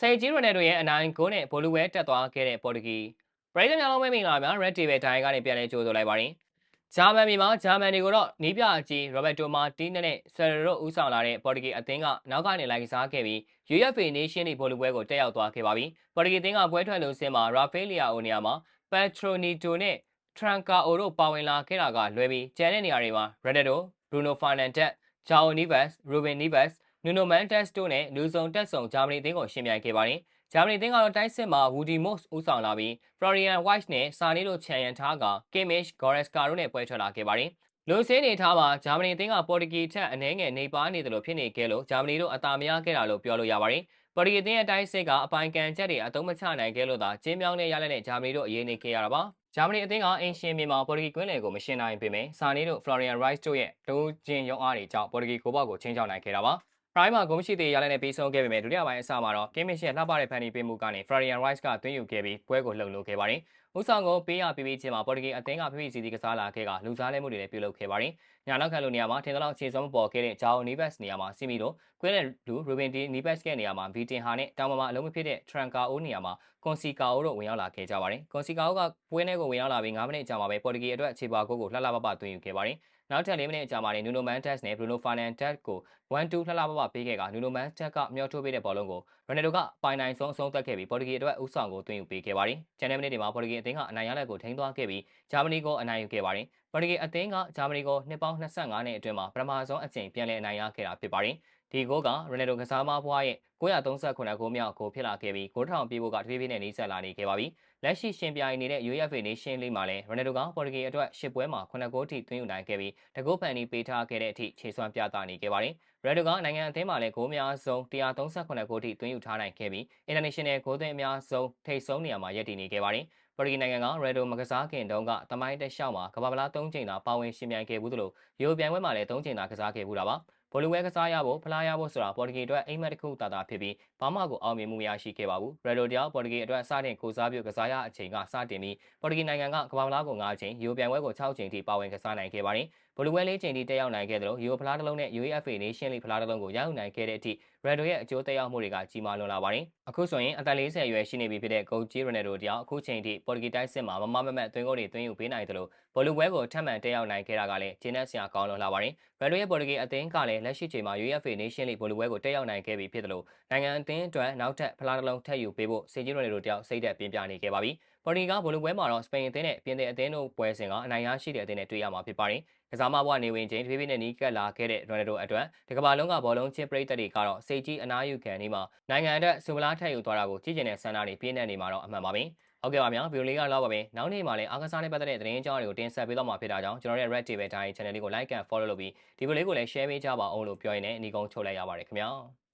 စိတ်ကြီးရိုနယ်တို့ရဲ့အနိုင်ဂိုးနဲ့ဘောလူဝဲတက်သွားခဲ့တဲ့ပေါ်တူဂီပရိသတ်များလုံးပဲမင်္ဂလာများ Red Table တိုင်းကနေပြန်လည်ကြိုဆိုလိုက်ပါတယ်ဂျာမန်ပြည်မှာဂျာမန်တွေကိုတော့နီးပြအကြီးရောဘတ်တိုမာတီးနဲ့ဆယ်ရရိုဦးဆောင်လာတဲ့ပေါ်တူဂီအသင်းကနောက်ကနေလိုက်ကစားခဲ့ပြီး UEFA Nation League ဘောလူပွဲကိုတက်ရောက်သွားခဲ့ပါပြီပေါ်တူဂီအသင်းကပွဲထွက်လို့ဆင်းမှာရာဖေးလီယာအိုနီယာမှာပက်ထရိုနီတိုနဲ့ထရန်ကာအိုတို့ပါဝင်လာခဲ့တာကလွဲပြီးကျန်တဲ့နေရာတွေမှာရဒက်တိုဘရူနိုဖာ နန်တက်ဂျာအိုနီဗက်စ်ရူဘင်နီဗက်စ်နူနိုမန်တက်စ်တို့နဲ့လူစုံတက်ဆုံဂျာမနီအသင်းကိုရှင်ပြိုင်ခဲ့ပါတယ်။ဂျာမနီအသင်းကတော့တိုက်စစ်မှာဝူဒီမော့စ်ဦးဆောင်လာပြီးဖလော်ရီယန်ဝိုက်စ်နဲ့ဆာနီတို့ချန်ရန်ထားကကင်မစ်ဂေါ်ရက်စကာတို့နဲ့ပွဲထွက်လာခဲ့ပါတယ်။လူစင်းနေထားမှာဂျာမနီအသင်းကပေါ်တူဂီထက်အနည်းငယ်နေပါနေတယ်လို့ဖြစ်နေခဲ့လို့ဂျာမနီတို့အသာမရခဲ့တာလို့ပြောလို့ရပါတယ်။ပေါ်တူဂီအသင်းရဲ့တိုက်စစ်ကအပိုင်ကန်ချက်တွေအသုံးမချနိုင်ခဲ့လို့သာကျင်းမြောင်းနဲ့ရလက်နဲ့ဂျာမနီတို့အရေးနေခဲ့ရတာပါ။ဂျာမနီအသင်းကအင်ရှင်မြေမှာပေါ်တူဂီကွင်းလယ်ကိုမရှင်းနိုင်ပေမဲ့ဆာနီတို့ဖလော်ရီယန်ရိုက်စ်တို့ရဲ့ဒုချင်းရုံအားတွေကြောင့်ပေါ်တူဂီကိုဘောက်ကိုချင်းချောက်နိုင်ခဲ့တာပါ။ Prime မှာဂုဏ်ရှိသေးရလနဲ့ပြီးဆုံးခဲ့ပေမဲ့ဒုတိယပိုင်းအစမှာတော့ Game Mission လှပတဲ့ဖန်တီးပေးမှုကနေ Florian Rice ကသွင်းယူခဲ့ပြီးပွဲကိုလှုပ်လို့ခဲ့ပါတယ်။ ဥဆောင်ကိုပေးရပြီးပြီးချင်းမှာပေါ်တူဂီအသင်းကဖိဖိစီစီကစားလာခဲ့ကလူစားလဲမှုတွေလည်းပြုလုပ်ခဲ့ပါတယ်။ညာနောက်ခံလိုနေရာမှာထင်သလောက်ခြေစုံမပေါ်ခဲ့တဲ့ဂျာအိုနီဘက်စ်နေရာမှာစီမီတို့ကွင်းနဲ့လူရူဘင်တီနီဘက်စ်ရဲ့နေရာမှာဗီတင်ဟာနဲ့တောင်ပေါ်မှာအလုံးမဖြစ်တဲ့ထရန်ကာအိုနေရာမှာကွန်စီကာအိုတို့ဝင်ရောက်လာခဲ့ကြပါတယ်။ကွန်စီကာအိုကပွဲထဲကိုဝင်ရောက်လာပြီး9မိနစ်အကြာမှာပဲပေါ်တူဂီအတွက်ခြေပါကိုကိုလှလှပပသွင်းယူခဲ့ပါတယ်။နောက်ထပ်၄မိနစ်အကြာမှာနေနူနိုမန်တက်စ်နဲ့ဘရူနိုဖာနန်တက်ကို1-2လှလှပပပေးခဲ့ကနူနိုမန်တက်ကမျောထိုးပေးတဲ့ဘောလုံးကိုရိုနယ်ဒိုကပိုင်နိုင်ဆုံးအဆုံးသတ်ခဲ့ပြီးပေါ်တူဂီအတွက်ဥဆောင်ကိုသွင်းယူပေးခဲ့ပါတယ်။ကျန်တဲ့မိနစ်တွေမှာပေါ်တူဂီအသင်းကအနိုင်ရလက်ကိုထိန်းသွားခဲ့ပြီးဂျာမနီကိုအနိုင်ယူခဲ့ပါတယ်။ပေါ်တူဂီအသင်းကဂျာမနီကိုနှစ်ပေါင်း25နှစ်အတွင်းမှာပထမဆုံးအကြိမ်ပြန်လည်အနိုင်ရခဲ့တာဖြစ်ပါတယ်။ ဒီဂိုးကရိုနယ်ဒိုကစားမဘွားရဲ့939ဂိုးမြောက်ဂိုးဖြစ်လာခဲ့ပြီးဂိုးထောင်ပြေးဖို့ကတဖြည်းဖြည်းနဲ့နှီးဆက်လာနေခဲ့ပါပြီ။လက်ရှိရှင်ပြိုင်နေတဲ့ UEFA Nation League မှာလည်းရိုနယ်ဒိုကပေါ်တူဂီအတွက်10ပွဲမှာ9ဂိုးထိသွင်းယူနိုင်ခဲ့ပြီးတကုတ်ဖန်တီးပေးထားခဲ့တဲ့အထိခြေစွမ်းပြသနေခဲ့ပါတယ်။ရိုနယ်ဒိုကနိုင်ငံအသင်းမှာလည်းဂိုးများဆုံး138ဂိုးထိသွင်းယူထားနိုင်ခဲ့ပြီး International ဂိုးသွင်းအများဆုံးထိပ်ဆုံးနေရာမှာရပ်တည်နေခဲ့ပါတယ်။ပေါ်တူဂီနိုင်ငံကရေဒိုမကစားခင်တုန်းကတမိုင်းတက်လျှောက်မှာကမ္ဘာပလား၃ချိန်သာပါဝင်ရှင်ပြိုင်ခဲ့ဘူးသလိုရိုပြိုင်ပွဲမှာလည်း၃ချိန်သာကစားခဲ့ဘူးတာပါ ဘောလူဝဲကစားရဖို့ဖလားရဖို့ဆိုတာပေါ်တူဂီအတွက်အိမ်မက်တစ်ခုတာတာဖြစ်ပြီးဘာမှကိုအောင်မြင်မှုမရရှိခဲ့ပါဘူး။ရယ်ဒိုတယောက်ပေါ်တူဂီအတွက်စတင်ကိုစားပြုကစားရအချိန်ကစတင်ပြီးပေါ်တူဂီနိုင်ငံကကမ္ဘာဖလားကို9ချိန်၊ယူပြိုင်ပွဲကို6ချိန်ထိပါဝင်ကစားနိုင်ခဲ့ပါတယ်။ဘောလူဝဲ၄ချိန်ထိတက်ရောက်နိုင်ခဲ့တယ်လို့ယူဖလားတစ်လုံးနဲ့ UEFA Nation League ဖလားတစ်လုံးကိုရယူနိုင်ခဲ့တဲ့အထိရယ်ဒိုရဲ့အကျိုးသက်ရောက်မှုတွေကကြီးမားလွန်လာပါတယ်။အခုဆိုရင်အသက်40အရွယ်ရှိနေပြီဖြစ်တဲ့ဂိုဂျီရိုနယ်ဒိုတယောက်အခုချိန်ထိပေါ်တူဂီတိုက်စစ်မှာမမမမတ်သွင်းကိုတွေသွင်းယူပေးနိုင်တယ်လို့ဘောလူပွဲကိုထပ်မံတက်ရောက်နိုင်ခဲ့တာကလည်းဂျင်းနဲ့ဆရာကောင်းလွန်လာပါတယ်။ရယ်ဒိုရဲ့ပေါ်တူဂီအသင်းကလည်းလက်ရှိချိန်မှာ UEFA Nation League ဘောလူပွဲကိုတက်ရောက်နိုင်ခဲ့ပြီဖြစ်တယ်လို့နိုင်ငံအသင်းအတွက်နောက်ထပ်ဖလားတစ်လုံးထပ်ယူပေးဖို့စေဂျီရိုနယ်ဒိုတယောက်စိတ်သက်ပြင်းပြနေခဲ့ပါပြီ။ပေါ်တူဂီကဘောလူပွဲမှာတော့စပိန်အသင်းနဲ့ပြင်သစ်အသင်းတို့ပွဲစဉ်ကအနိုင်ရရှိတဲ့အသင်းနဲ့တွေ့ရမှာဖြစ်ပါတယ်။ကစားမဘွားနေဝင်ချင်းတဖြည်းဖြည်းနဲ့နီးကပ်လာခဲ့တဲ့ရိုနယ်ဒိုအတွက်ဒီကမ္ဘာလုံးကဘောလုံးချင်းပရိသတ်တွေကတော့စိတ်ကြီးအနားယူခံနေမှာနိုင်ငံအတွက်ဆူမလားထက်ယူသွားတာကိုကြည့်ကျင်တဲ့ဆန္ဒတွေပြည့်နေနေမှာတော့အမှန်ပါပဲ။ ဟုတ်ကဲ့ပါဗျာဗီဒီယိုလေးကတော့ပါပဲ။နောက်နေ့မှာလည်းအားကစားနဲ့ပတ်သက်တဲ့သတင်းကြောင်းတွေကိုတင်ဆက်ပေးတော့မှာဖြစ်တာကြောင့်ကျွန်တော်ရဲ့ Red Table Time Channel လေးကို Like and Follow လုပ်ပြီးဒီဗီဒီယိုလေးကိုလည်း Share ပေးကြပါအောင်လို့ပြောရင်းနဲ့အနီကုန်းချုပ်လိုက်ရပါတယ်ခင်ဗျာ။